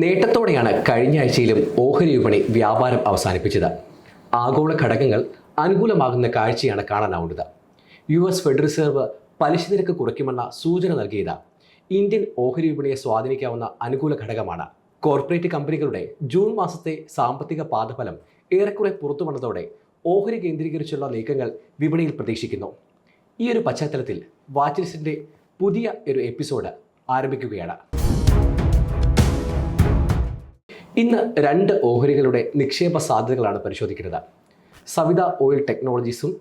നേട്ടത്തോടെയാണ് കഴിഞ്ഞ ആഴ്ചയിലും ഓഹരി വിപണി വ്യാപാരം അവസാനിപ്പിച്ചത്. ആഗോള ഘടകങ്ങൾ അനുകൂലമാകുന്ന കാഴ്ചയാണ് കാണാനാവുന്നത്. യു എസ് ഫെഡറൽ റിസർവ് പലിശ നിരക്ക് കുറയ്ക്കുമെന്ന സൂചന നൽകിയത് ഇന്ത്യൻ ഓഹരി വിപണിയെ സ്വാധീനിക്കാവുന്ന അനുകൂല ഘടകമാണ്. കോർപ്പറേറ്റ് കമ്പനികളുടെ ജൂൺ മാസത്തെ സാമ്പത്തിക പാദഫലം ഏറെക്കുറെ പുറത്തു വന്നതോടെ ഓഹരി കേന്ദ്രീകരിച്ചുള്ള നീക്കങ്ങൾ വിപണിയിൽ പ്രതീക്ഷിക്കുന്നു. ഈ ഒരു പശ്ചാത്തലത്തിൽ വാച്ചിലിസ്റ്റിന്റെ പുതിയ ഒരു എപ്പിസോഡ് ആരംഭിക്കുകയാണ്. ഇന്ന് രണ്ട് ഓഹരികളുടെ നിക്ഷേപ സാധ്യതകളാണ് പരിശോധിക്കുന്നത്. സവിത ഓയിൽ ടെക്നോളജീസും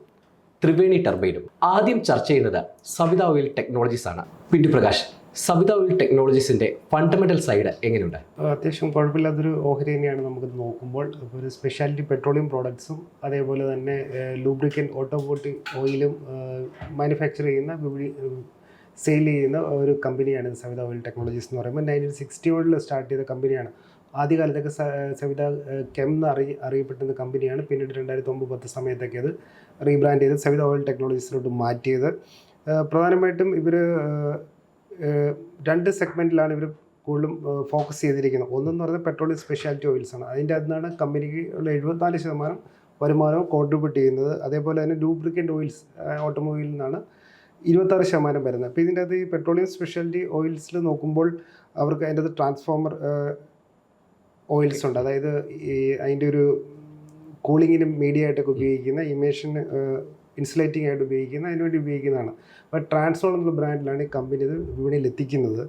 ത്രിവേണി ടർബൈനും. ആദ്യം ചർച്ച ചെയ്യുന്നത് സവിത ഓയിൽ ടെക്നോളജീസ് ആണ്. പിന്റു പ്രകാശ് സവിത ഓയിൽ ടെക്നോളജീസിന്റെ ഫണ്ടമെന്റൽ സൈഡ് എങ്ങനെയുണ്ട്? അത്യാവശ്യം കുഴപ്പമില്ലാത്തൊരു ഓഹരി തന്നെയാണ് നമുക്ക് നോക്കുമ്പോൾ. ഒരു സ്പെഷ്യാലിറ്റി പെട്രോളിയം പ്രോഡക്ട്സും അതേപോലെ തന്നെ ലൂബ്രിക്കൻ ഓട്ടോമോട്ടീവ് ഓയിലും മാനുഫാക്ചർ ചെയ്യുന്ന സെയിൽ ചെയ്യുന്ന ഒരു കമ്പനിയാണ് സവിത ഓയിൽ ടെക്നോളജീസ് എന്ന് പറയുമ്പോൾ. നയന്റീൻ സിക്സ്റ്റി വണ്ണിൽ സ്റ്റാർട്ട് ചെയ്ത കമ്പനിയാണ്. ആദ്യകാലത്തൊക്കെ സവിത കെം എന്ന് അറി അറിയപ്പെട്ടിരുന്ന കമ്പനിയാണ്. പിന്നീട് രണ്ടായിരത്തി ഒമ്പത് പത്ത് സമയത്തൊക്കെ അത് റീബ്രാൻഡ് ചെയ്ത് സവിത ഓയിൽ ടെക്നോളജീസിലോട്ട് മാറ്റിയത്. പ്രധാനമായിട്ടും ഇവർ രണ്ട് സെഗ്മെന്റിലാണ് ഇവർ കൂടുതലും ഫോക്കസ് ചെയ്തിരിക്കുന്നത്. ഒന്നെന്ന് പറയുന്നത് പെട്രോളിയം സ്പെഷ്യാലിറ്റി ഓയിൽസ് ആണ് അതിന്റെ അതിനാണ് കമ്പനിക്ക് ഉള്ള എഴുപത്തിനാല് ശതമാനം വരുമാനം കോൺട്രിബ്യൂട്ട് ചെയ്യുന്നത്. അതേപോലെ തന്നെ ലൂബ്രിക്കന്റ് ഓയിൽസ് ഓട്ടോമൊബൈലിൽ നിന്നാണ് ഇരുപത്താറ് ശതമാനം വരുന്നത്. അപ്പോൾ ഇതിന്റെ അകത്ത് ഈ പെട്രോളിയം സ്പെഷ്യാലിറ്റി ഓയിൽസിൽ നോക്കുമ്പോൾ അവർക്ക് അതിന്റെ അത് ട്രാൻസ്ഫോമർ ഓയിൽസ് ഉണ്ട്. അതായത് ഈ അതിന്റെ ഒരു കൂളിങ്ങിനും മീഡിയ ആയിട്ടൊക്കെ ഉപയോഗിക്കുന്ന ഇമേഷന് ഇൻസുലേറ്റിംഗ് ആയിട്ട് ഉപയോഗിക്കുന്ന അതിനുവേണ്ടി ഉപയോഗിക്കുന്നതാണ്. അപ്പോൾ ട്രാൻസ്ഫോൾ എന്നുള്ള ബ്രാൻഡിലാണ് ഈ കമ്പനി ഇത് വിപണിയിൽ എത്തിക്കുന്നത്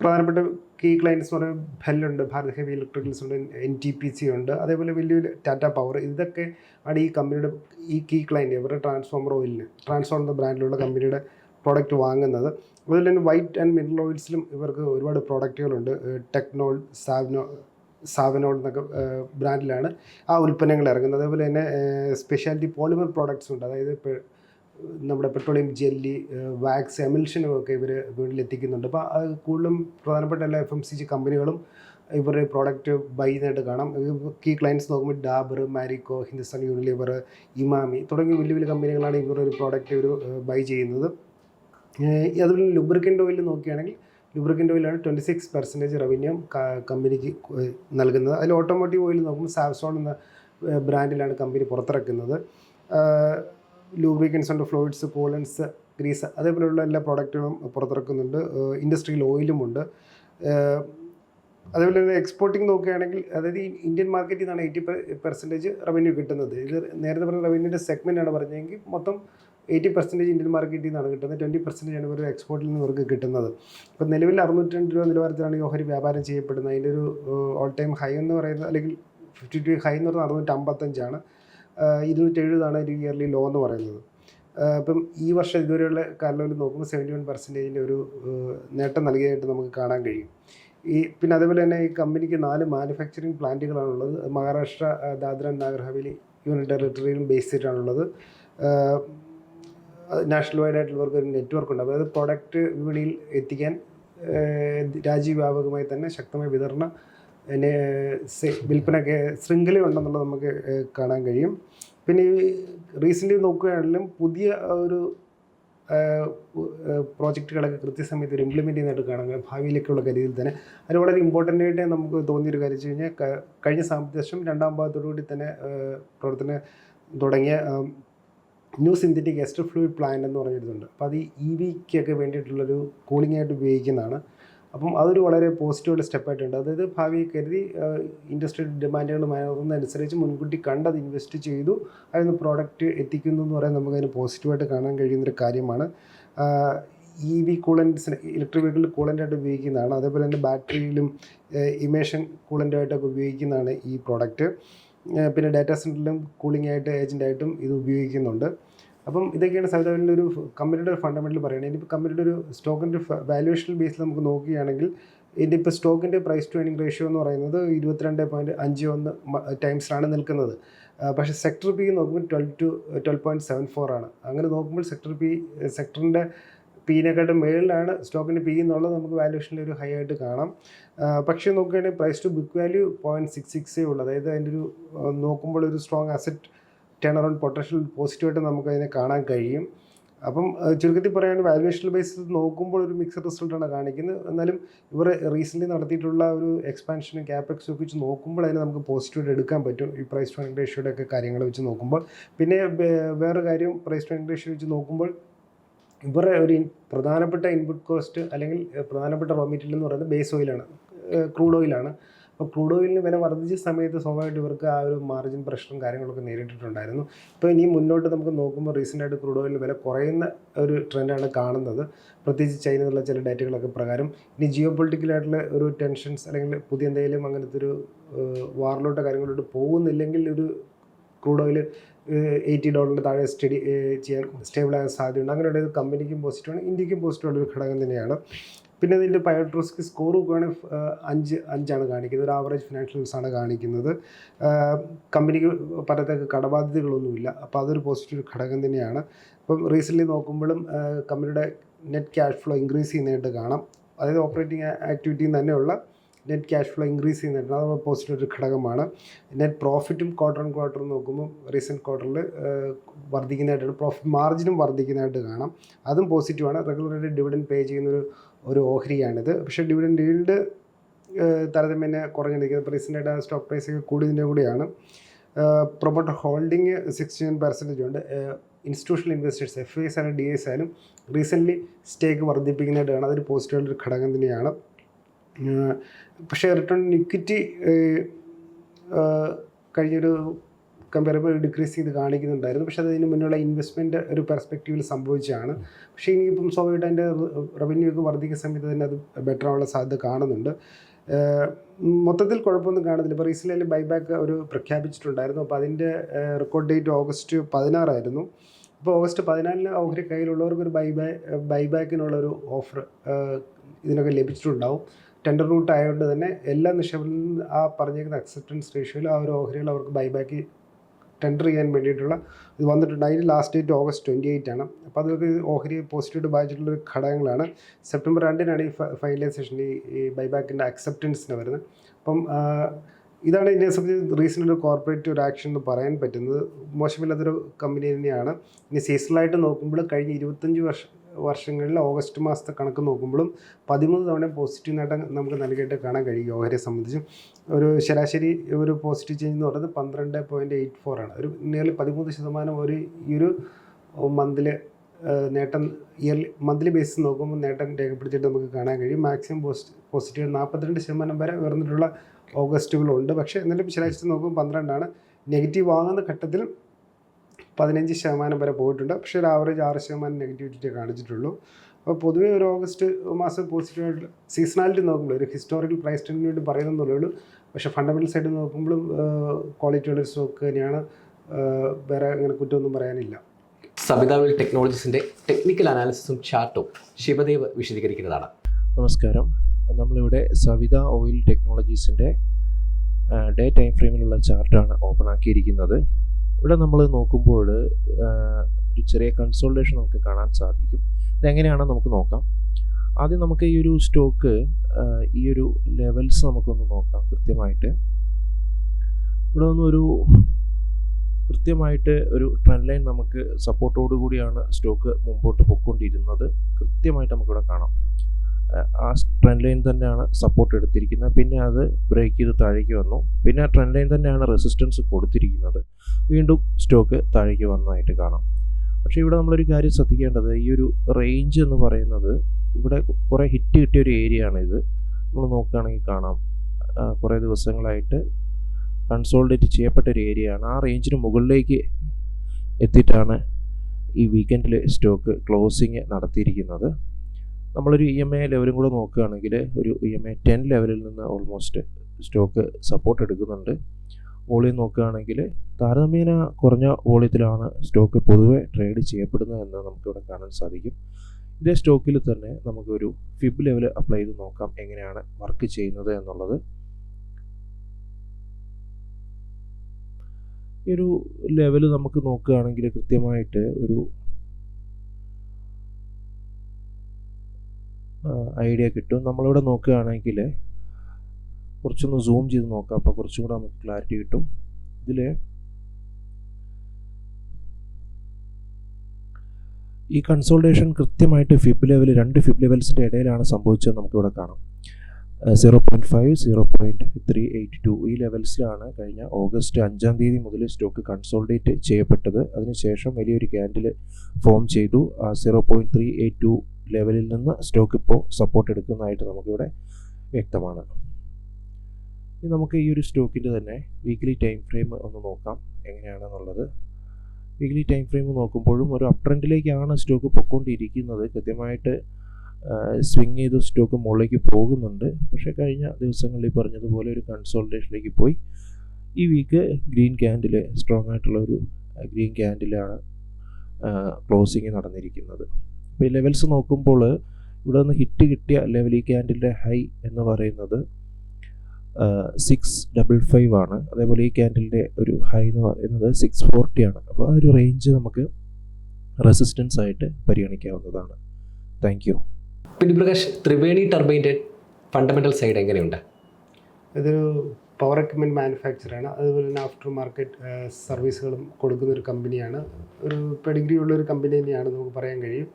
പ്രധാനപ്പെട്ട കീ ക്ലയൻസ് എന്ന് പറയുമ്പോൾ ബെല്ലുണ്ട് ഭാരത് ഹെവി ഇലക്ട്രിക്കൽസ് ഉണ്ട് എൻ ടി പി സി ഉണ്ട് അതേപോലെ വലിയ വലിയ ടാറ്റ പവർ ഇതൊക്കെ ആണ് ഈ കമ്പനിയുടെ ഈ കീ ക്ലയന്റ് ഇവരുടെ ട്രാൻസ്ഫോമർ ഓയിലിന് ട്രാൻസ്ഫോൺ എന്ന ബ്രാൻഡിലുള്ള കമ്പനിയുടെ പ്രോഡക്റ്റ് വാങ്ങുന്നത്. അതുപോലെ തന്നെ വൈറ്റ് ആൻഡ് മിനറൽ ഓയിൽസിലും ഇവർക്ക് ഒരുപാട് പ്രോഡക്റ്റുകളുണ്ട് ടെക്നോൾ സാവനോ സാവനോൾ എന്നൊക്കെ ബ്രാൻഡിലാണ് ആ ഉൽപ്പന്നങ്ങൾ ഇറങ്ങുന്നത്. അതേപോലെ തന്നെ സ്പെഷ്യാലിറ്റി പോളിമർ പ്രോഡക്ട്സ് ഉണ്ട്. അതായത് നമ്മുടെ പെട്രോളിയം ജെല്ലി വാക്സ് എമിൽഷനും ഒക്കെ ഇവർ വീട്ടിൽ എത്തിക്കുന്നുണ്ട് അപ്പോൾ അത് കൂടുതലും പ്രധാനപ്പെട്ട എല്ലാ എഫ് എം സി ജി കമ്പനികളും ഇവരുടെ പ്രോഡക്റ്റ് ബൈ ചെയ്യുന്നതായിട്ട് കാണാം. കീ ക്ലയൻസ് നോക്കുമ്പോൾ ഡാബർ മാരിക്കോ ഹിന്ദുസ്ഥാൻ യൂണിലിവർ ഇമാമി തുടങ്ങിയ വലിയ വലിയ കമ്പനികളാണ് ഇവരുടെ ഒരു പ്രോഡക്റ്റ് ഇവർ ബൈ ചെയ്യുന്നത്. അതുപോലെ ലുബ്രിക്കന്റ് ഓയിൽ നോക്കുകയാണെങ്കിൽ ലുബ്രിക്കന്റ് ഓയിലാണ് ട്വന്റി സിക്സ് പെർസെന്റേജ് റവന്യൂ കമ്പനിക്ക് നൽകുന്നത്. അതിൽ ഓട്ടോമോട്ടീവ് ഓയിൽ നോക്കുമ്പോൾ സാംസോൺ എന്ന ബ്രാൻഡിലാണ് കമ്പനി പുറത്തിറക്കുന്നത്. ലൂബ്രിക്കൻസ് ഉണ്ട് ഫ്ലോയിഡ്സ് കൂളൻസ് ഗ്രീസ് അതേപോലെയുള്ള എല്ലാ പ്രോഡക്റ്റുകളും പുറത്തിറക്കുന്നുണ്ട്. ഇൻഡസ്ട്രിയിൽ ഓയിലും ഉണ്ട്. അതേപോലെ തന്നെ എക്സ്പോർട്ടിംഗ് നോക്കുകയാണെങ്കിൽ അതായത് ഇന്ത്യൻ മാർക്കറ്റിൽ നിന്നാണ് എയ്റ്റി പെർസെന്റേജ് റവന്യൂ കിട്ടുന്നത്. ഇത് നേരത്തെ പറഞ്ഞ റവന്യൂന്റെ ആണ് പറഞ്ഞതെങ്കിൽ മൊത്തം എയ്റ്റി പെർസെന്റേജ് ഇന്ത്യൻ മാർക്കറ്റിൽ നിന്നാണ് കിട്ടുന്നത്. ട്വന്റി ആണ് ഇവരുടെ എക്സ്പോർട്ടിൽ നിന്ന് ഇവർക്ക് കിട്ടുന്നത്. ഇപ്പോൾ നിലവിൽ അറുന്നൂറ്റി രണ്ട് രൂപ നിലവാരത്തിലാണ് ഓഹരി വ്യാപാരം ചെയ്യപ്പെടുന്നത്. അതിന്റെ ഒരു ഓൾ ടൈം ഹൈ എന്ന് പറയുന്നത് അല്ലെങ്കിൽ ഫിഫ്റ്റി ടു ഹൈ എന്ന് പറയുന്നത് അറുന്നൂറ്റി അമ്പത്തഞ്ചാണ് ഇരുന്നൂറ്റി എഴുപതാണ് ഒരു ഇയർലി ലോ എന്ന് പറയുന്നത്. ഇപ്പം ഈ വർഷം ഇതുവരെയുള്ള കാലങ്ങളിൽ നോക്കുമ്പോൾ സെവന്റി വൺ പെർസെന്റേജിന്റെ ഒരു നേട്ടം നൽകിയതായിട്ട് നമുക്ക് കാണാൻ കഴിയും. ഈ പിന്നെ അതേപോലെ തന്നെ ഈ കമ്പനിക്ക് നാല് മാനുഫാക്ചറിങ് പ്ലാന്റുകളാണുള്ളത് മഹാരാഷ്ട്ര ദാദ്ര നാഗർ ഹവേലി യൂണിയൻ ടെറിട്ടറിയിലും ബേസ് ചെയ്തിട്ടാണുള്ളത് നാഷണൽ വൈഡ് ആയിട്ടുള്ള ഇവർക്ക് ഒരു നെറ്റ്വർക്ക് ഉണ്ട്. അതായത് പ്രോഡക്റ്റ് വിപണിയിൽ എത്തിക്കാൻ രാജ്യവ്യാപകമായി തന്നെ ശക്തമായ വിതരണ വിൽപ്പന ശൃംഖല ഉണ്ടെന്നുള്ളത് നമുക്ക് കാണാൻ കഴിയും. പിന്നെ ഈ റീസെന്റ് നോക്കുകയാണെങ്കിലും പുതിയ ഒരു പ്രോജക്റ്റുകളൊക്കെ കൃത്യസമയത്ത് ഒരു ഇംപ്ലിമെന്റ് ചെയ്യുന്നതായിട്ട് കാണാൻ ഭാവിയിലേക്കുള്ള കരുതിയിൽ തന്നെ. അത് വളരെ ഇമ്പോർട്ടന്റ് ആയിട്ട് നമുക്ക് തോന്നിയൊരു കാര്യം വെച്ച് കഴിഞ്ഞാൽ കഴിഞ്ഞ സാമ്പത്തിക വർഷം രണ്ടാം ഭാഗത്തോടുകൂടി തന്നെ പ്രവർത്തന തുടങ്ങിയ new synthetic ester fluid plant എന്ന് പറഞ്ഞിട്ടുണ്ട് അപ്പോൾ അത് ഇ വിക്കൊക്കെ വേണ്ടിയിട്ടുള്ളൊരു കൂളിംഗ് ആയിട്ട് ഉപയോഗിക്കുന്നതാണ്. അപ്പം അതൊരു വളരെ പോസിറ്റീവ് സ്റ്റെപ്പായിട്ടുണ്ട് അതായത് ഭാവിയെ കരുതി ഇൻഡസ്ട്രിയൽ ഡിമാൻഡുകൾ മാറുന്നതനുസരിച്ച് മുൻകൂട്ടി കണ്ട് അത് ഇൻവെസ്റ്റ് ചെയ്തു അതിന് പ്രോഡക്റ്റ് എത്തിക്കുന്നു എന്ന് പറയാൻ നമുക്കതിന് പോസിറ്റീവായിട്ട് കാണാൻ കഴിയുന്നൊരു കാര്യമാണ്. ഇ വി കൂളൻസിന് ഇലക്ട്രിക് വെഹിക്കിൾ കൂളന്റായിട്ട് ഉപയോഗിക്കുന്നതാണ്. അതേപോലെ തന്നെ ബാറ്ററിയിലും ഇമേഷൻ കൂളന്റായിട്ടൊക്കെ ഉപയോഗിക്കുന്നതാണ് ഈ പ്രോഡക്റ്റ് പിന്നെ ഡാറ്റാ സെന്ററിലും കൂളിംഗ് ആയിട്ട് ഏജന്റായിട്ടും ഇത് ഉപയോഗിക്കുന്നുണ്ട്. അപ്പം ഇതൊക്കെയാണ് സൗദാവിന്റെ ഒരു കമ്പനിയുടെ ഒരു ഫണ്ടമെന്റൽ പറയുന്നത്. ഇനിയിപ്പോൾ കമ്പനിയുടെ ഒരു സ്റ്റോക്കിന്റെ വാല്യുവേഷൻ ബേസിൽ നമുക്ക് നോക്കുകയാണെങ്കിൽ ഇതിന്റെ ഇപ്പോൾ സ്റ്റോക്കിന്റെ പ്രൈസ് ടു ഏണിംഗ് റേഷ്യോ എന്ന് പറയുന്നത് ഇരുപത്തിരണ്ട് പോയിന്റ് അഞ്ച് ഒന്ന് ടൈംസിലാണ് നിൽക്കുന്നത്. പക്ഷേ സെക്ടർ പി നോക്കുമ്പോൾ twelve to twelve point seven four ആണ്. അങ്ങനെ നോക്കുമ്പോൾ സെക്ടർ പി സെക്ടറിന്റെ പീനെക്കാട്ടും മേളിലാണ് സ്റ്റോക്കിന്റെ പി എന്നുള്ളത് നമുക്ക് വാല്യുവേഷനിൽ ഒരു ഹൈ ആയിട്ട് കാണാം. പക്ഷേ നോക്കുകയാണെങ്കിൽ price to book value point six സിക്സേ ഉള്ളൂ. അതായത് അതിന്റെ ഒരു നോക്കുമ്പോൾ ഒരു strong asset turn around potential പോസിറ്റീവായിട്ട് നമുക്കതിനെ കാണാൻ കഴിയും. അപ്പം ചുരുക്കത്തിൽ പറയുകയാണെങ്കിൽ വാല്യുവേഷൻ ബേസിൽ നോക്കുമ്പോൾ ഒരു മിക്സഡ് റിസൾട്ടാണ് കാണിക്കുന്നത്. എന്നാലും ഇവർ റീസെന്റ്ലി നടത്തിയിട്ടുള്ള ഒരു എക്സ്പാൻഷനും ക്യാപെക്സും ഒക്കെ വെച്ച് നോക്കുമ്പോൾ അതിനെ നമുക്ക് പോസിറ്റീവായിട്ട് എടുക്കാൻ പറ്റും. ഈ പ്രൈസ് ടു ഇൻഡ് ratio യുടെ ഒക്കെ കാര്യങ്ങൾ വെച്ച് നോക്കുമ്പോൾ. പിന്നെ വേറെ കാര്യം പ്രൈസ് ടു ഇൻഡ് റേഷ്യോ വെച്ച് നോക്കുമ്പോൾ ഇവരുടെ ഒരു പ്രധാനപ്പെട്ട ഇൻപുട്ട് കോസ്റ്റ് അല്ലെങ്കിൽ പ്രധാനപ്പെട്ട റോ മെറ്റീരിയൽ എന്ന് പറയുന്നത് ബേസ് ഓയിലാണ് ക്രൂഡ് ഓയിലാണ് അപ്പോൾ ക്രൂഡ് ഓയിലിന് വില വർദ്ധിച്ച സമയത്ത് സ്വാഭാവികമായിട്ട് ഇവർക്ക് ആ ഒരു മാർജിൻ പ്രഷറും കാര്യങ്ങളൊക്കെ നേരിട്ടിട്ടുണ്ടായിരുന്നു. ഇപ്പോൾ ഇനി മുന്നോട്ട് നമുക്ക് നോക്കുമ്പോൾ റീസെന്റായിട്ട് ക്രൂഡ് ഓയിലിന് വില കുറയുന്ന ഒരു ട്രെൻഡാണ് കാണുന്നത്. പ്രത്യേകിച്ച് ചൈനയിലുള്ള ചില ഡേറ്റകളൊക്കെ പ്രകാരം ഇനി ജിയോ പൊളിറ്റിക്കലായിട്ടുള്ള ഒരു ടെൻഷൻസ് അല്ലെങ്കിൽ പുതിയ എന്തെങ്കിലും അങ്ങനത്തെ ഒരു വാറിലോട്ടോ കാര്യങ്ങളോട്ട് പോകുന്നില്ലെങ്കിൽ ഒരു ക്രൂഡ് ഓയിൽ എയ്റ്റി ഡോളറിന്റെ താഴെ സ്റ്റഡി ചെയ്യാൻ സ്റ്റേബിൾ ആകാൻ സാധ്യതയുണ്ട്. അങ്ങനെയുള്ള ഒരു കമ്പനിക്കും പോസിറ്റീവാണ് ഇന്ത്യക്കും പോസിറ്റീവാണ് ഒരു ഘടകം തന്നെയാണ്. പിന്നെ ഇതിന്റെ പയോട്ട് റിസ്ക് സ്കോർ നോക്കുകയാണെങ്കിൽ അഞ്ച് അഞ്ചാണ് കാണിക്കുന്നത്. ഒരു ആവറേജ് ഫിനാൻഷ്യൽസ് ആണ് കാണിക്കുന്നത്. കമ്പനിക്ക് പലതൊക്കെ കടബാധ്യതകളൊന്നുമില്ല. അപ്പോൾ അതൊരു പോസിറ്റീവ് ഘടകം തന്നെയാണ്. ഇപ്പം റീസെന്റ്ലി നോക്കുമ്പോഴും കമ്പനിയുടെ നെറ്റ് ക്യാഷ് ഫ്ലോ ഇൻക്രീസ് ചെയ്യുന്നതായിട്ട് കാണാം. അതായത് ഓപ്പറേറ്റിംഗ് ആക്ടിവിറ്റിയിൽ തന്നെയുള്ള നെറ്റ് ക്യാഷ് ഫ്ലോ ഇൻക്രീസ് ചെയ്യുന്നുണ്ട് അത് പോസിറ്റീവ് ഒരു ഘടകമാണ്. നെറ്റ് പ്രോഫിറ്റും ക്വാർട്ടർ ആൻഡ് ക്വാർട്ടർ നോക്കുമ്പോൾ റീസെന്റ് ക്വാർട്ടറിൽ വർദ്ധിക്കുന്നതായിട്ടാണ് പ്രോഫിറ്റ് മാർജിനും വർദ്ധിക്കുന്നതായിട്ട് കാണാം. അതും പോസിറ്റീവാണ്. റെഗുലറായിട്ട് ഡിവിഡൻ പേ ചെയ്യുന്നൊരു ഒരു ഓഹരിയാണിത്. പക്ഷേ ഡിവിഡൻഡ് ഈൽഡ് താരതമ്യേന കുറഞ്ഞു നിൽക്കുന്നത് റീസെന്റായിട്ട് ആ സ്റ്റോക്ക് പ്രൈസ് കൂടിയതിന്റെ കൂടിയാണ്. Promoter holding sixty nine percentage ഉണ്ട്. ഇൻസ്റ്റിറ്റ്യൂഷണൽ ഇൻവെസ്റ്റേഴ്സ് എഫ് ഐസ് ആയാലും ഡി എസ് ആയാലും റീസെന്റ്ലി സ്റ്റേക്ക് വർദ്ധിപ്പിക്കുന്നതായിട്ട് കാണാം അതൊരു പോസിറ്റീവായിട്ടൊരു ഘടകം തന്നെയാണ്. പക്ഷേ റിട്ടേൺ ഇക്വിറ്റി കഴിഞ്ഞൊരു ചെയ്യുമ്പോൾ ഡിക്രീസ് ചെയ്ത് കാണിക്കുന്നുണ്ടായിരുന്നു. പക്ഷേ അതിന് മുന്നുള്ള ഇൻവെസ്റ്റ്മെന്റ് ഒരു പെർസ്പെക്റ്റീവിൽ സംഭവിച്ചതാണ് പക്ഷേ ഇനിയിപ്പം സ്വാഭാവികമായിട്ട് അതിന്റെ റവന്യൂ ഒക്കെ വർദ്ധിക്കുന്ന സമയത്ത് തന്നെ അത് ബെറ്റർ ആവാനുള്ള സാധ്യത കാണുന്നുണ്ട്. മൊത്തത്തിൽ കുഴപ്പമൊന്നും കാണുന്നില്ല. ഇപ്പോൾ റീസെന്റ് ബൈബാക്ക് ഒരു പ്രഖ്യാപിച്ചിട്ടുണ്ടായിരുന്നു. അപ്പോൾ അതിന്റെ റെക്കോർഡ് ഡേറ്റ് ഓഗസ്റ്റ് പതിനാറായിരുന്നു അപ്പോൾ ഓഗസ്റ്റ് പതിനാലിന് ഓഹരി കയ്യിലുള്ളവർക്ക് ഒരു ബൈബാ ബൈബാക്കിനുള്ള ഒരു ഓഫർ ഇതിനൊക്കെ ലഭിച്ചിട്ടുണ്ടാവും. ടെൻഡർ റൂട്ട് ആയതുകൊണ്ട് തന്നെ എല്ലാ നിക്ഷേപത്തിലും ആ പറഞ്ഞേക്കുന്ന അക്സെപ്റ്റൻസ് റേഷ്യോയിൽ ആ ഒരു ഓഹരികൾ അവർക്ക് ബൈബാക്ക് ടെൻഡർ ചെയ്യാൻ വേണ്ടിയിട്ടുള്ള ഇത് വന്നിട്ടുണ്ട്. അതിന് last date August twenty eight ആണ്. അപ്പോൾ അതൊക്കെ ഓഹരി പോസിറ്റീവ് ബാധിച്ചിട്ടുള്ള ഘടകങ്ങളാണ്. സെപ്റ്റംബർ രണ്ടിനാണ് ഈ ഫൈനലൈസേഷൻ ഈ ഈ ബൈബാക്കിന്റെ അക്സെപ്റ്റൻസിന് വരുന്നത്. അപ്പം ഇതാണ് ഇതിനെ സംബന്ധിച്ച് റീസെന്റ് ഒരു കോർപ്പറേറ്റ് ഒരു ആക്ഷൻ എന്ന് പറയാൻ പറ്റുന്നത്. മോശമില്ലാത്തൊരു കമ്പനി തന്നെയാണ്. ഇനി സീസണലായിട്ട് നോക്കുമ്പോൾ കഴിഞ്ഞ ഇരുപത്തഞ്ച് വർഷ വർഷങ്ങളിൽ ഓഗസ്റ്റ് മാസത്തെ കണക്ക് നോക്കുമ്പോഴും പതിമൂന്ന് തവണ പോസിറ്റീവ് നേട്ടം നമുക്ക് നൽകിയിട്ട് കാണാൻ കഴിയും ഓഹരിയെ സംബന്ധിച്ച്. ഒരു ശരാശരി ഒരു പോസിറ്റീവ് ചേഞ്ച് എന്ന് പറയുന്നത് പന്ത്രണ്ട് പോയിന്റ് എയ്റ്റ് ഫോർ ആണ്. ഒരു നിയർലി പതിമൂന്ന് ശതമാനം ഒരു ഈ ഒരു മന്തിൽ നേട്ടം ഇയർലി മന്ത്ലി ബേസിസ് നോക്കുമ്പോൾ നേട്ടം രേഖപ്പെടുത്തിയിട്ട് നമുക്ക് കാണാൻ കഴിയും. മാക്സിമം പോസ്റ്റ് പോസിറ്റീവ് നാൽപ്പത്തിരണ്ട് ശതമാനം വരെ ഉയർന്നിട്ടുള്ള ഓഗസ്റ്റുകളുണ്ട്. പക്ഷേ എന്നാലും ശരാശരി നോക്കുമ്പോൾ പന്ത്രണ്ടാണ്. നെഗറ്റീവ് ആകുന്ന ഘട്ടത്തിൽ പതിനഞ്ച് ശതമാനം വരെ പോയിട്ടുണ്ട്. പക്ഷേ ഒരു ആവറേജ് ആറ് ശതമാനം നെഗറ്റിവിറ്റി കാണിച്ചിട്ടുള്ളൂ. അപ്പോൾ പൊതുവേ ഒരു ഓഗസ്റ്റ് മാസം പോസിറ്റീവായിട്ടുള്ള സീസണാലിറ്റി നോക്കുമ്പോൾ ഒരു ഹിസ്റ്റോറിക്കൽ പ്രൈസ് ട്രെൻഡിന് വേണ്ടി പറയുന്നതേ ഉള്ളൂ. പക്ഷേ ഫണ്ടമെന്റൽ സൈഡ് നോക്കുമ്പോഴും ക്വാളിറ്റിയുള്ള സ്റ്റോക്ക് തന്നെയാണ് വേറെ അങ്ങനെ കുറ്റമൊന്നും പറയാനില്ല. സബിതാവിൽ ടെക്നോളജീസിന്റെ ടെക്നിക്കൽ അനാലിസിസും ചാർട്ടും ശിവദേവ് വിശദീകരിക്കുന്നതാണ്. നമസ്കാരം. നമ്മളിവിടെ സവിത ഓയിൽ ടെക്നോളജീസിന്റെ ഡേ ടൈം ഫ്രെയിമിലുള്ള ചാർട്ടാണ് ഓപ്പൺ ആക്കിയിരിക്കുന്നത്. ഇവിടെ നമ്മൾ നോക്കുമ്പോൾ ഒരു ചെറിയ കൺസോൾട്ടേഷൻ നമുക്ക് കാണാൻ സാധിക്കും. അതെങ്ങനെയാണെന്ന് നമുക്ക് നോക്കാം. ആദ്യം നമുക്ക് ഈ ഒരു സ്റ്റോക്ക് ഈ ഒരു ലെവൽസ് നമുക്കൊന്ന് നോക്കാം കൃത്യമായിട്ട്. ഇവിടെ ഒരു കൃത്യമായിട്ട് ഒരു ട്രെൻഡ് ലൈൻ നമുക്ക് സപ്പോർട്ടോടു കൂടിയാണ് സ്റ്റോക്ക് മുമ്പോട്ട് പൊയ്ക്കൊണ്ടിരുന്നത്. കൃത്യമായിട്ട് നമുക്കിവിടെ കാണാം. ആ ട്രെൻഡ് ലൈൻ തന്നെയാണ് സപ്പോർട്ട് എടുത്തിരിക്കുന്നത്. പിന്നെ അത് ബ്രേക്ക് ചെയ്ത് താഴേക്ക് വന്നു. പിന്നെ ആ ട്രെൻഡ് ലൈൻ തന്നെയാണ് റെസിസ്റ്റൻസ് കൊടുത്തിരിക്കുന്നത്. വീണ്ടും സ്റ്റോക്ക് താഴേക്ക് വന്നതായിട്ട് കാണാം. പക്ഷേ ഇവിടെ നമ്മളൊരു കാര്യം ശ്രദ്ധിക്കേണ്ടത് ഈ ഒരു റേഞ്ച് എന്ന് പറയുന്നത് ഇവിടെ കുറേ ഹിറ്റ് കിട്ടിയ ഒരു ഏരിയ ആണ് ഇത്. നമ്മൾ നോക്കുകയാണെങ്കിൽ കാണാം. കുറേ ദിവസങ്ങളായിട്ട് കൺസോൾഡേറ്റ് ചെയ്യപ്പെട്ട ഒരു ഏരിയ ആണ്. ആ റേഞ്ചിന് മുകളിലേക്ക് എത്തിയിട്ടാണ് ഈ വീക്കെൻഡിൽ സ്റ്റോക്ക് ക്ലോസിങ് നടത്തിയിരിക്കുന്നത്. നമ്മളൊരു ഇ എം ഐ ലെവലും കൂടെ നോക്കുകയാണെങ്കിൽ ഒരു ഇ എം ഐ ടെൻ ലെവലിൽ നിന്ന് ഓൾമോസ്റ്റ് സ്റ്റോക്ക് സപ്പോർട്ട് എടുക്കുന്നുണ്ട്. വോളിയം നോക്കുകയാണെങ്കിൽ താരതമ്യേന കുറഞ്ഞ വോളിയത്തിലാണ് സ്റ്റോക്ക് പൊതുവെ ട്രേഡ് ചെയ്യപ്പെടുന്നത് എന്ന് നമുക്കിവിടെ കാണാൻ സാധിക്കും. ഇതേ സ്റ്റോക്കിൽ തന്നെ നമുക്കൊരു ഫിബ് ലെവൽ അപ്ലൈ ചെയ്ത് നോക്കാം എങ്ങനെയാണ് വർക്ക് ചെയ്യുന്നത് എന്നുള്ളത്. ഈ ഒരു ലെവൽ നമുക്ക് നോക്കുകയാണെങ്കിൽ കൃത്യമായിട്ട് ഒരു ഐഡിയ കിട്ടും. നമ്മളിവിടെ നോക്കുകയാണെങ്കിൽ കുറച്ചൊന്ന് സൂം ചെയ്ത് നോക്കാം. അപ്പോൾ കുറച്ചും കൂടെ നമുക്ക് ക്ലാരിറ്റി കിട്ടും. ഇതിൽ ഈ കൺസോൾട്ടേഷൻ കൃത്യമായിട്ട് ഫിബ് ലെവൽ രണ്ട് ഫിബ് ലെവൽസിന്റെ ഇടയിലാണ് സംഭവിച്ചത് നമുക്കിവിടെ കാണാം. Zero point five zero point three eight two ഈ ലെവൽസിലാണ് കഴിഞ്ഞ ഓഗസ്റ്റ് അഞ്ചാം തീയതി മുതൽ സ്റ്റോക്ക് കൺസോൾട്ടേറ്റ് ചെയ്യപ്പെട്ടത്. അതിനുശേഷം വലിയൊരു ക്യാൻഡിൽ ഫോം ചെയ്തു. Zero point three eight two ലെവലിൽ നിന്ന് സ്റ്റോക്ക് ഇപ്പോൾ സപ്പോർട്ട് എടുക്കുന്നതായിട്ട് നമുക്കിവിടെ വ്യക്തമാണ്. ഇനി നമുക്ക് ഈ ഒരു സ്റ്റോക്കിന്റെ തന്നെ വീക്ക്ലി ടൈം ഫ്രെയിം ഒന്ന് നോക്കാം എങ്ങനെയാണെന്നുള്ളത്. വീക്ക്ലി ടൈം ഫ്രെയിം നോക്കുമ്പോഴും ഒരു അപ് ട്രെൻഡിലേക്കാണ് സ്റ്റോക്ക് പൊയ്ക്കൊണ്ടിരിക്കുന്നത് കൃത്യമായിട്ട് സ്വിങ് ചെയ്ത് സ്റ്റോക്ക് മുകളിലേക്ക് പോകുന്നുണ്ട്. പക്ഷേ കഴിഞ്ഞ ദിവസങ്ങളിൽ പറഞ്ഞതുപോലെ ഒരു കൺസോൾട്ടേഷനിലേക്ക് പോയി. ഈ വീക്ക് ഗ്രീൻ ക്യാൻഡിൽ സ്ട്രോങ് ആയിട്ടുള്ള ഒരു ഗ്രീൻ ക്യാൻഡിലാണ് ക്ലോസിങ് നടന്നിരിക്കുന്നത്. ലെവൽസ് നോക്കുമ്പോൾ ഇവിടെ നിന്ന് ഹിറ്റ് കിട്ടിയ ലെവൽ ഈ ക്യാൻഡിന്റെ ഹൈ എന്ന് പറയുന്നത് സിക്സ് ഡബിൾ ഫൈവ് ആണ്. അതേപോലെ ഈ ക്യാൻഡിലിന്റെ ഒരു ഹൈ എന്ന് പറയുന്നത് സിക്സ് ഫോർട്ടി ആണ്. അപ്പോൾ ആ ഒരു റേഞ്ച് നമുക്ക് റെസിസ്റ്റൻസ് ആയിട്ട് പരിഗണിക്കാവുന്നതാണ്. താങ്ക് യു പിന്നെ പ്രകാശ് ത്രിവേണി ടർബൈന്റെ ഫണ്ടമെന്റൽ സൈഡ് എങ്ങനെയുണ്ട്? ഇതൊരു പവർ എക്യുപ്മെന്റ് മാനുഫാക്ചറാണ് അതുപോലെ തന്നെ ആഫ്റ്റർ മാർക്കറ്റ് സർവീസുകളും കൊടുക്കുന്ന ഒരു കമ്പനിയാണ് ഒരു പെഡിഗ്രി ഉള്ള ഒരു കമ്പനി തന്നെയാണ് നമുക്ക് പറയാൻ കഴിയും.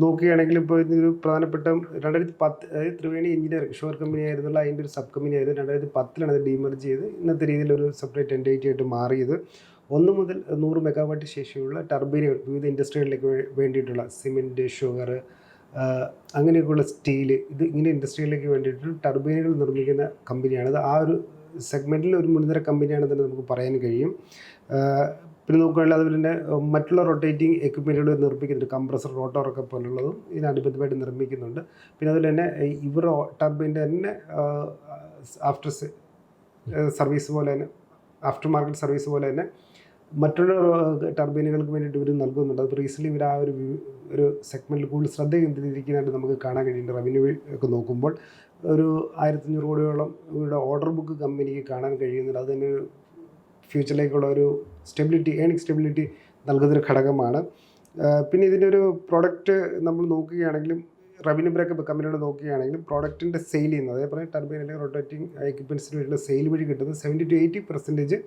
നോക്കുകയാണെങ്കിൽ ഇപ്പോൾ ഇതൊരു പ്രധാനപ്പെട്ട രണ്ടായിരത്തി പത്ത് അതായത് ത്രിവേണി എഞ്ചിനീയറിംഗ് ഷുവർ കമ്പനി ആയിരുന്നുള്ള അതിന്റെ ഒരു സബ് കമ്പനി ആയിരുന്നു. രണ്ടായിരത്തി പത്തിലാണ് അത് ഡീമർജ് ചെയ്ത് ഇന്നത്തെ രീതിയിൽ ഒരു സെപ്പറേറ്റ് എൻഡൈറ്റി ആയിട്ട് മാറിയത്. ഒന്ന് മുതൽ നൂറ് മെഗാവാട്ട് ശേഷിയുള്ള ടർബൈനുകൾ വിവിധ ഇൻഡസ്ട്രികളിലേക്ക് വേണ്ടിയിട്ടുള്ള സിമെന്റ് ഷുഗർ അങ്ങനെയൊക്കെയുള്ള സ്റ്റീൽ ഇത് ഇങ്ങനെ ഇൻഡസ്ട്രിയിലേക്ക് വേണ്ടിയിട്ടുള്ള ടർബൈനുകൾ നിർമ്മിക്കുന്ന കമ്പനിയാണ് അത് ആ ഒരു സെഗ്മെന്റിൽ ഒരു മുൻനിര കമ്പനിയാണെന്ന് തന്നെ നമുക്ക് പറയാൻ കഴിയും. പിന്നെ നോക്കുകയാണെങ്കിൽ അതുപോലെ മറ്റുള്ള റൊട്ടേറ്റിംഗ് എക്യുപ്മെന്റുകൾ നിർമ്മിക്കുന്നുണ്ട്. കംപ്രസർ റോട്ടോറൊക്കെ പോലുള്ളതും ഇതിനനുബന്ധമായിട്ട് നിർമ്മിക്കുന്നുണ്ട്. പിന്നെ അതുപോലെ തന്നെ ഇവർ ടർബൈന്റെ തന്നെ ആഫ്റ്റർ സർവീസ് പോലെ തന്നെ ആഫ്റ്റർ മാർക്കറ്റ് സർവീസ് പോലെ തന്നെ മറ്റുള്ള ടർബൈനുകൾക്ക് വേണ്ടിയിട്ട് ഇവർ നൽകുന്നുണ്ട്. അത് റീസെന്റ് ഇവർ ആ ഒരു ഒരു സെഗ്മെന്റിൽ കൂടുതൽ ശ്രദ്ധ കേന്ദ്രീകരിക്കുന്നതായിട്ട് നമുക്ക് കാണാൻ കഴിയുന്നുണ്ട്. റവന്യൂ ഒക്കെ നോക്കുമ്പോൾ ഒരു ആയിരത്തഞ്ഞൂറ് കോടിയോളം ഇവരുടെ ഓർഡർ ബുക്ക് കമ്പനിക്ക് കാണാൻ കഴിയുന്നുണ്ട്. അത് തന്നെ ഫ്യൂച്ചറിലേക്കുള്ള ഒരു സ്റ്റെബിലിറ്റി ഏണിംഗ് സ്റ്റെബിലിറ്റി നൽകുന്നൊരു ഘടകമാണ്. പിന്നെ ഇതിന്റെ ഒരു പ്രോഡക്റ്റ് നമ്മൾ നോക്കുകയാണെങ്കിലും റവന്യൂ ബ്രേക്കപ്പ് കമ്പനിയോട് നോക്കുകയാണെങ്കിലും പ്രോഡക്റ്റിന്റെ സെയിൽ ചെയ്യുന്നത് അതേപോലെ ടർബൈൻ അല്ലെങ്കിൽ റൊട്ടേറ്റിംഗ് എക്യുപ്മെൻസിന് വേണ്ടിയുള്ള സെയിൽ വഴി കിട്ടുന്നത് സെവന്റി ടു എയ്റ്റി പെർസെന്റേജ്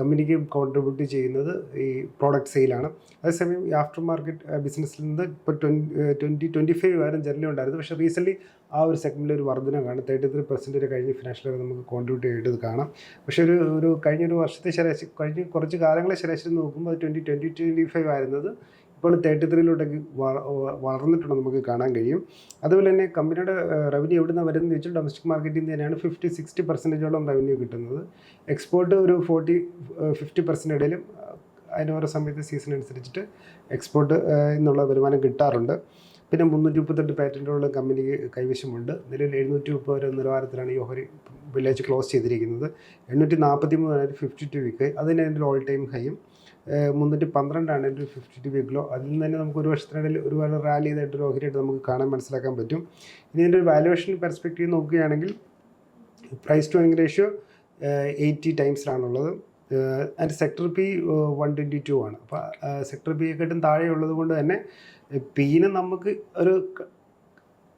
കമ്പനിക്ക് കോൺട്രിബ്യൂട്ട് ചെയ്യുന്നത് ഈ പ്രോഡക്റ്റ് സെയിലാണ് അതേസമയം ഈ ആഫ്റ്റർ മാർക്കറ്റ് ബിസിനസ്സിൽ നിന്ന് ഇപ്പോൾ ട്വന്റി ട്വന്റി ഫൈവ് വരെ ജനറലി ഉണ്ടായിരുന്നു. പക്ഷേ റീസെന്റ്ലി ആ ഒരു സെഗ്മെന്റിൽ ഒരു വർധന കാണും. തേർട്ടി ത്രീ വരെ കഴിഞ്ഞ ഫിനാൻഷ്യൽ ഇയർ നമുക്ക് കോൺട്രിബ്യൂട്ട് ചെയ്തത് കാണാം. പക്ഷേ ഒരു ഒരു കഴിഞ്ഞൊരു വർഷത്തെ ശരാശരി കഴിഞ്ഞ കുറച്ച് കാലങ്ങളെ ശരാശരി നോക്കുമ്പോൾ അത് ട്വന്റി ട്വന്റി ട്വന്റി ഫൈവ് ആയിരുന്നത് ഇപ്പോൾ തേർട്ടി ത്രീയിലോട്ടേക്ക് വളർന്നിട്ടുണ്ട് നമുക്ക് കാണാൻ കഴിയും. അതുപോലെ തന്നെ കമ്പനിയുടെ റവന്യൂ എവിടെ നിന്നാണ് വരുന്നത് വെച്ചാൽ ഡൊമസ്റ്റിക് മാർക്കറ്റിൽ നിന്ന് തന്നെയാണ് ഫിഫ്റ്റി സിക്സ്റ്റി പെർസെന്റേജോളം റവന്യൂ കിട്ടുന്നത്. എക്സ്പോർട്ട് ഒരു ഫോർട്ടി ഫിഫ്റ്റി പെർസെന്റ് ഇടയിലും അതിന് ഓരോ സമയത്ത് സീസൺ അനുസരിച്ചിട്ട് എക്സ്പോർട്ട് എന്നുള്ള വരുമാനം കിട്ടാറുണ്ട്. പിന്നെ മുന്നൂറ്റി മുപ്പത്തെട്ട് പാറ്റന്റുള്ള കമ്പനിക്ക് കൈവശമുണ്ട്. നിലവിൽ എഴുന്നൂറ്റി മുപ്പത് വരെ നിലവാരത്തിലാണ് ഈ ഓഹരി വില്ലേജ് ക്ലോസ് ചെയ്തിരിക്കുന്നത്. എണ്ണൂറ്റി നാൽപ്പത്തി മൂന്നാണ് ഫിഫ്റ്റി ടു വീക്ക് അതിന് അതിന്റെ ഓൾ ടൈം ഹൈയും മുന്നൂറ്റി പന്ത്രണ്ടാണ് എന്റെ ഒരു ഫിഫ്റ്റി ടു വീക്കിലോ അതിൽ നിന്ന് തന്നെ നമുക്ക് ഒരു വർഷത്തിനിടയിൽ ഒരുപാട് റാലി ചെയ്തായിട്ട് ഒരു ഓഹരിയായിട്ട് നമുക്ക് കാണാൻ മനസ്സിലാക്കാൻ പറ്റും. ഇനി ഇതിന്റെ ഒരു വാലുവേഷൻ പെർസ്പെക്റ്റീവ് നോക്കുകയാണെങ്കിൽ price to earning ratio eighty ടൈംസിലാണുള്ളത് അതിന്റെ sector P one twenty two ആണ്. അപ്പോൾ സെക്ടർ പിയെക്കാട്ടും താഴെയുള്ളത് കൊണ്ട് തന്നെ പിന്നെ നമുക്ക് ഒരു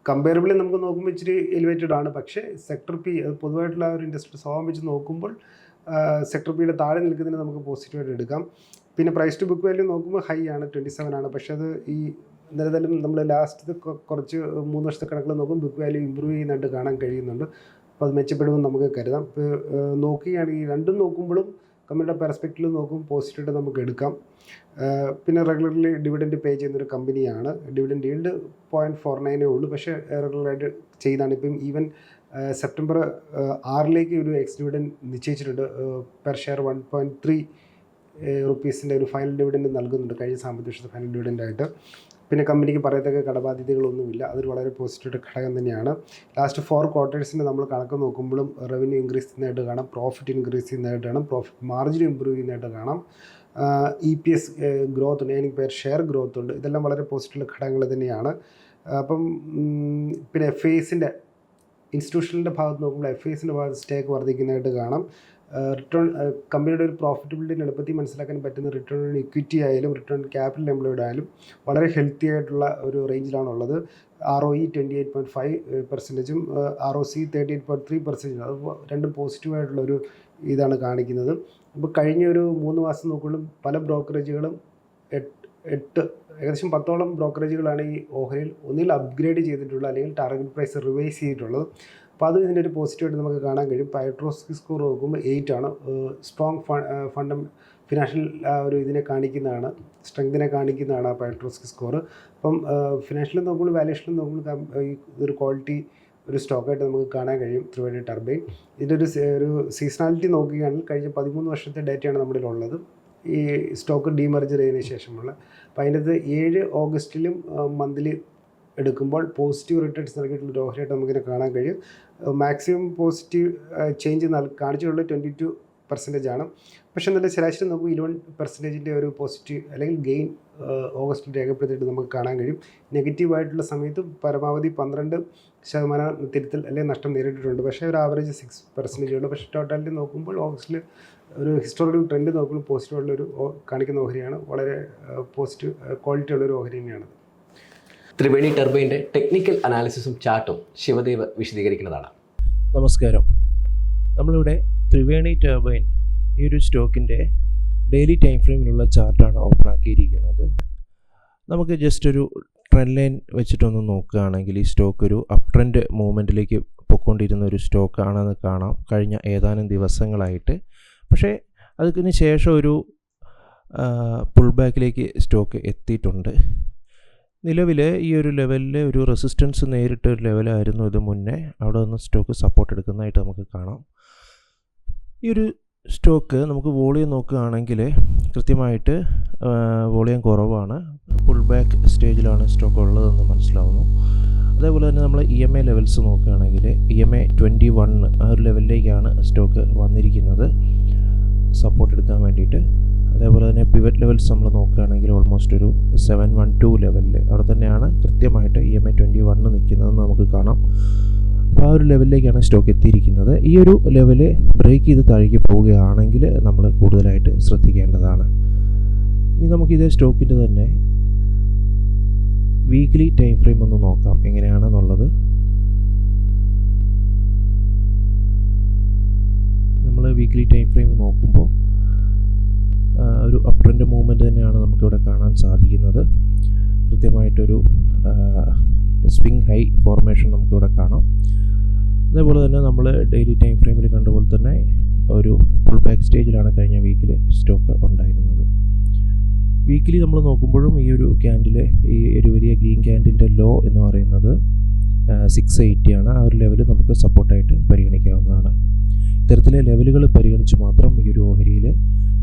കമ്പയറബിളി നമുക്ക് നോക്കുമ്പോൾ ഇച്ചിരി എലിവേറ്റഡ് ആണ്. പക്ഷേ സെക്ടർ പി അത് പൊതുവായിട്ടുള്ള ഒരു ഇൻഡസ്ട്രി സ്വഭാവം വെച്ച് നോക്കുമ്പോൾ സെക്ടർ ബിയുടെ താഴെ നിൽക്കുന്നതിന് നമുക്ക് പോസിറ്റീവായിട്ട് എടുക്കാം. പിന്നെ പ്രൈസ് ടു ബുക്ക് വാല്യൂ നോക്കുമ്പോൾ ഹൈ ആണ് ട്വന്റി സെവൻ ആണ്. പക്ഷേ അത് ഈ നിലനിലും നമ്മൾ ലാസ്റ്റ് കുറച്ച് മൂന്ന് വർഷത്തെ കണക്കിൽ നോക്കുമ്പോൾ ബുക്ക് വാല്യൂ ഇമ്പ്രൂവ് ചെയ്യുന്നതായിട്ട് കാണാൻ കഴിയുന്നുണ്ട്. അപ്പോൾ അത് മെച്ചപ്പെടുമെന്ന് നമുക്ക് കരുതാം. ഇപ്പോൾ നോക്കുകയാണെങ്കിൽ രണ്ടും നോക്കുമ്പോഴും കമ്പനിയുടെ പെർസ്പെക്റ്റീവ് നോക്കും പോസിറ്റീവായിട്ട് നമുക്ക് എടുക്കാം. പിന്നെ റെഗുലർലി ഡിവിഡൻഡ് പേ ചെയ്യുന്നൊരു കമ്പനിയാണ് ഡിവിഡൻഡ് ഈൽഡ് പോയിന്റ് ഫോർ നയനേ ഉള്ളൂ. പക്ഷേ റെഗുലറായിട്ട് ചെയ്യുന്നതാണ് ഇപ്പം ഈവൻ സെപ്റ്റംബർ ആറിലേക്ക് ഒരു എക്സ് ഡിവിഡൻ നിശ്ചയിച്ചിട്ടുണ്ട്. Per share one point three റുപ്പീസിന്റെ ഒരു ഫൈനൽ ഡിവിഡൻഡ് നൽകുന്നുണ്ട്. കഴിഞ്ഞ സാമ്പത്തിക വർഷത്തെ ഫൈനൽ ഡിവിഡൻഡായിട്ട് പിന്നെ കമ്പനിക്ക് പറയത്തക്ക കടബാധ്യതകളൊന്നുമില്ല. അതൊരു വളരെ പോസിറ്റീവ് ഘടകം തന്നെയാണ്. ലാസ്റ്റ് ഫോർ ക്വാർട്ടേഴ്സിന് നമ്മൾ കണക്ക് നോക്കുമ്പോഴും റവന്യൂ ഇൻക്രീസ് ചെയ്യുന്നതായിട്ട് കാണാം. പ്രോഫിറ്റ് ഇൻക്രീസ് ചെയ്യുന്നതായിട്ട് കാണാം. പ്രോഫിറ്റ് മാർജിൻ ഇമ്പ്രൂവ് ചെയ്യുന്നതായിട്ട് കാണാം. ഇ പി എസ് ഗ്രോത്ത് ഉണ്ട്. എനിക്ക് പേര് ഷെയർ ഗ്രോത്ത് ഉണ്ട്. ഇതെല്ലാം വളരെ പോസിറ്റീവ് ഘടകങ്ങൾ തന്നെയാണ്. അപ്പം പിന്നെ എഫ് ഐസിന്റെ ഇൻസ്റ്റിറ്റ്യൂഷണലിന്റെ ഭാഗത്ത് നോക്കുമ്പോൾ എഫ് ഐസിന്റെ ഭാഗത്ത് സ്റ്റേക്ക് വർദ്ധിക്കുന്നതായിട്ട് കാണാം. റിട്ടേൺ കമ്പനിയുടെ ഒരു പ്രോഫിറ്റബിലിറ്റി എളുപ്പത്തിൽ മനസ്സിലാക്കാൻ പറ്റുന്ന റിട്ടേൺ ഓൺ ഇക്വിറ്റി ആയാലും റിട്ടേൺ ക്യാപിറ്റൽ എംപ്ലോയിഡ് ആയാലും വളരെ ഹെൽത്തി ആയിട്ടുള്ള ഒരു റേഞ്ചിലാണുള്ളത് R O E twenty eight point five പെർസെന്റേജും R O C thirty eight point three പെർസെന്റേജും അത് രണ്ടും പോസിറ്റീവായിട്ടുള്ള ഒരു ഇതാണ് കാണിക്കുന്നത്. അപ്പോൾ കഴിഞ്ഞ ഒരു മൂന്ന് മാസം നോക്കുമ്പോഴും പല ബ്രോക്കറേജുകളും എട്ട് ഏകദേശം പത്തോളം ബ്രോക്കറേജുകളാണ് ഈ ഓഹരിയിൽ ഒന്നിൽ അപ്ഗ്രേഡ് ചെയ്തിട്ടുള്ള അല്ലെങ്കിൽ ടാർഗറ്റ് പ്രൈസ് റിവൈസ് ചെയ്തിട്ടുള്ളത്. അപ്പോൾ അത് ഇതിന്റെ ഒരു പോസിറ്റീവായിട്ട് നമുക്ക് കാണാൻ കഴിയും. പൈട്രോസ്കി സ്കോർ നോക്കുമ്പോൾ എയ്റ്റ് ആണ്. സ്ട്രോങ് ഫണ്ട് ഫിനാൻഷ്യൽ ഒരു ഇതിനെ കാണിക്കുന്നതാണ് സ്ട്രെങ്തിനെ കാണിക്കുന്നതാണ് ആ പൈട്രോസ്കി സ്കോർ അപ്പം ഫിനാൻഷ്യൽ നോക്കുമ്പോൾ വാല്യൂഷനിൽ നോക്കുമ്പോൾ ഇതൊരു ക്വാളിറ്റി ഒരു സ്റ്റോക്കായിട്ട് നമുക്ക് കാണാൻ കഴിയും ത്രിവേണി ടർബൈൻ ഇതിന്റെ ഒരു ഒരു സീസണാലിറ്റി നോക്കുകയാണെങ്കിൽ കഴിഞ്ഞ പതിമൂന്ന് വർഷത്തെ ഡേറ്റയാണ് നമ്മുടെ ഉള്ളത് ഈ സ്റ്റോക്ക് ഡീമർജർ ചെയ്തതിന് ശേഷമുള്ള. അപ്പോൾ അതിന്റെ അത് ഏഴ് ഓഗസ്റ്റിലും മന്ത്ലി എടുക്കുമ്പോൾ പോസിറ്റീവ് റിട്ടേൺസ് നൽകിയിട്ടുള്ള ഒരു നമുക്കിനെ കാണാൻ കഴിയും. മാക്സിമം പോസിറ്റീവ് ചേഞ്ച് നൽ കാണിച്ചിട്ടുള്ളത് ട്വന്റി ടു പെർസെന്റേജ് ആണ്. പക്ഷെ നല്ല ശരാശരി നമുക്ക് ഇലവൻ പെർസെന്റേജിന്റെ ഒരു പോസിറ്റീവ് അല്ലെങ്കിൽ ഗെയിൻ ഓഗസ്റ്റിൽ രേഖപ്പെടുത്തിയിട്ട് നമുക്ക് കാണാൻ കഴിയും. നെഗറ്റീവായിട്ടുള്ള സമയത്ത് പരമാവധി പന്ത്രണ്ട് ശതമാനം തിരുത്തൽ അല്ലെങ്കിൽ നഷ്ടം നേരിട്ടിട്ടുണ്ട്. പക്ഷേ ഒരു ആവറേജ് സിക്സ് പെർസെന്റേജ് ഉണ്ട് പക്ഷേ ടോട്ടാലിറ്റി നോക്കുമ്പോൾ ഓഗസ്റ്റിൽ ഒരു ഹിസ്റ്റോറിക്കൽ ട്രെൻഡ് നോക്കുമ്പോൾ പോസിറ്റീവുള്ള ഒരു കാണിക്കുന്ന ഓഹരിയാണ്. വളരെ പോസിറ്റീവ് ക്വാളിറ്റി ഉള്ള ഒരു ഓഹരി തന്നെയാണ്. ത്രിവേണി ടർബൈന്റെ ടെക്നിക്കൽ അനാലിസിസും ചാർട്ടും ശിവദേവ് വിശദീകരിക്കുന്നതാണ്. നമസ്കാരം. നമ്മളിവിടെ ത്രിവേണി ടർബൈൻ ഈ ഒരു സ്റ്റോക്കിന്റെ ഡെയിലി ടൈം ഫ്രെയിമിലുള്ള ചാർട്ടാണ് ഓപ്പൺ ആക്കിയിരിക്കുന്നത്. നമുക്ക് ജസ്റ്റ് ഒരു ട്രെൻഡ് ലൈൻ വെച്ചിട്ടൊന്ന് നോക്കുകയാണെങ്കിൽ ഈ സ്റ്റോക്ക് ഒരു അപ് ട്രെൻഡ് മൂവ്മെന്റിലേക്ക് പൊയ്ക്കൊണ്ടിരുന്ന ഒരു സ്റ്റോക്കാണെന്ന് കാണാം. കഴിഞ്ഞ ഏതാനും ദിവസങ്ങളായിട്ട് പക്ഷേ അതിന് ശേഷം ഒരു പുൾ ബാക്കിലേക്ക് സ്റ്റോക്ക് എത്തിയിട്ടുണ്ട്. നിലവിൽ ഈ ഒരു ലെവലിൽ ഒരു റെസിസ്റ്റൻസ് നേരിട്ട ഒരു ലെവലായിരുന്നു ഇത് മുന്നേ. അവിടെ നിന്ന് സ്റ്റോക്ക് സപ്പോർട്ട് എടുക്കുന്നതായിട്ട് നമുക്ക് കാണാം. ഈ ഒരു സ്റ്റോക്ക് നമുക്ക് വോളിയം നോക്കുകയാണെങ്കിൽ കൃത്യമായിട്ട് വോളിയം കുറവാണ്. ഫുൾ ബാക്ക് സ്റ്റേജിലാണ് സ്റ്റോക്ക് ഉള്ളതെന്ന് മനസ്സിലാവുന്നു. അതേപോലെ തന്നെ നമ്മൾ ഇ എം എ ലെവൽസ് നോക്കുകയാണെങ്കിൽ E M A twenty one ആ ഒരു ലെവലിലേക്കാണ് സ്റ്റോക്ക് വന്നിരിക്കുന്നത്. സപ്പോർട്ട് എടുക്കാൻ വേണ്ടിയിട്ട്. അതേപോലെ തന്നെ പിവറ്റ് ലെവൽസ് നമ്മൾ നോക്കുകയാണെങ്കിൽ ഓൾമോസ്റ്റ് ഒരു സെവൻ വൺ ടു ലെവലിൽ അവിടെ തന്നെയാണ് കൃത്യമായിട്ട് E M I twenty one നിൽക്കുന്നതെന്ന് നമുക്ക് കാണാം. അപ്പോൾ ആ ഒരു ലെവലിലേക്കാണ് സ്റ്റോക്ക് എത്തിയിരിക്കുന്നത്. ഈ ഒരു ലെവൽ ബ്രേക്ക് ചെയ്ത് താഴേക്ക് പോവുകയാണെങ്കിൽ നമ്മൾ കൂടുതലായിട്ട് ശ്രദ്ധിക്കേണ്ടതാണ്. ഇനി നമുക്കിതേ സ്റ്റോക്കിന്റെ തന്നെ വീക്ക്ലി ടൈം ഫ്രെയിം ഒന്ന് നോക്കാം. എങ്ങനെയാണെന്നുള്ളത്. വീക്ക്ലി ടൈം ഫ്രെയിം നോക്കുമ്പോൾ ഒരു അപ് ട്രെൻഡ് മൂവ്മെന്റ് തന്നെയാണ് നമുക്കിവിടെ കാണാൻ സാധിക്കുന്നത്. കൃത്യമായിട്ടൊരു സ്വിങ് ഹൈ ഫോർമേഷൻ നമുക്കിവിടെ കാണാം. അതേപോലെ തന്നെ നമ്മൾ ഡെയിലി ടൈം ഫ്രെയിമിൽ കണ്ടപോലെ തന്നെ ഒരു ഫുൾ ബാക്ക് സ്റ്റേജിലാണ് കഴിഞ്ഞ വീക്കിൽ സ്റ്റോക്ക് ഉണ്ടായിരുന്നത്. വീക്കിലി നമ്മൾ നോക്കുമ്പോഴും ഈ ഒരു ക്യാൻഡിൽ ഈ ഒരു വലിയ ഗ്രീൻ ക്യാൻഡിലിന്റെ ലോ എന്ന് പറയുന്നത് സിക്സ് എയ്റ്റി ആണ്. ആ ഒരു ലെവൽ നമുക്ക് സപ്പോർട്ടായിട്ട് പരിഗണിക്കാവുന്നതാണ് ഇത്തരത്തിലെ ലെവലുകൾ പരിഗണിച്ച് മാത്രം ഈ ഒരു ഓഹരിയിൽ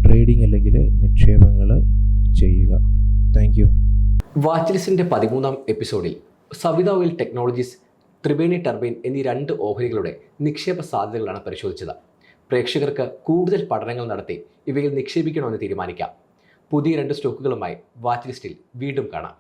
ട്രേഡിംഗ് അല്ലെങ്കിൽ നിക്ഷേപങ്ങൾ ചെയ്യുക. Thank you. വാച്ച്ലിസ്റ്റിന്റെ പതിമൂന്നാം എപ്പിസോഡിൽ Savita Oil Technologies Triveni Turbine എന്നീ രണ്ട് ഓഹരികളുടെ നിക്ഷേപ സാധ്യതകളാണ് പരിശോധിച്ചത്. പ്രേക്ഷകർക്ക് കൂടുതൽ പഠനങ്ങൾ നടത്തി ഇവയിൽ നിക്ഷേപിക്കണമെന്ന് തീരുമാനിക്കാം. പുതിയ രണ്ട് സ്റ്റോക്കുകളുമായി വാച്ച് ലിസ്റ്റിൽ വീണ്ടും കാണാം.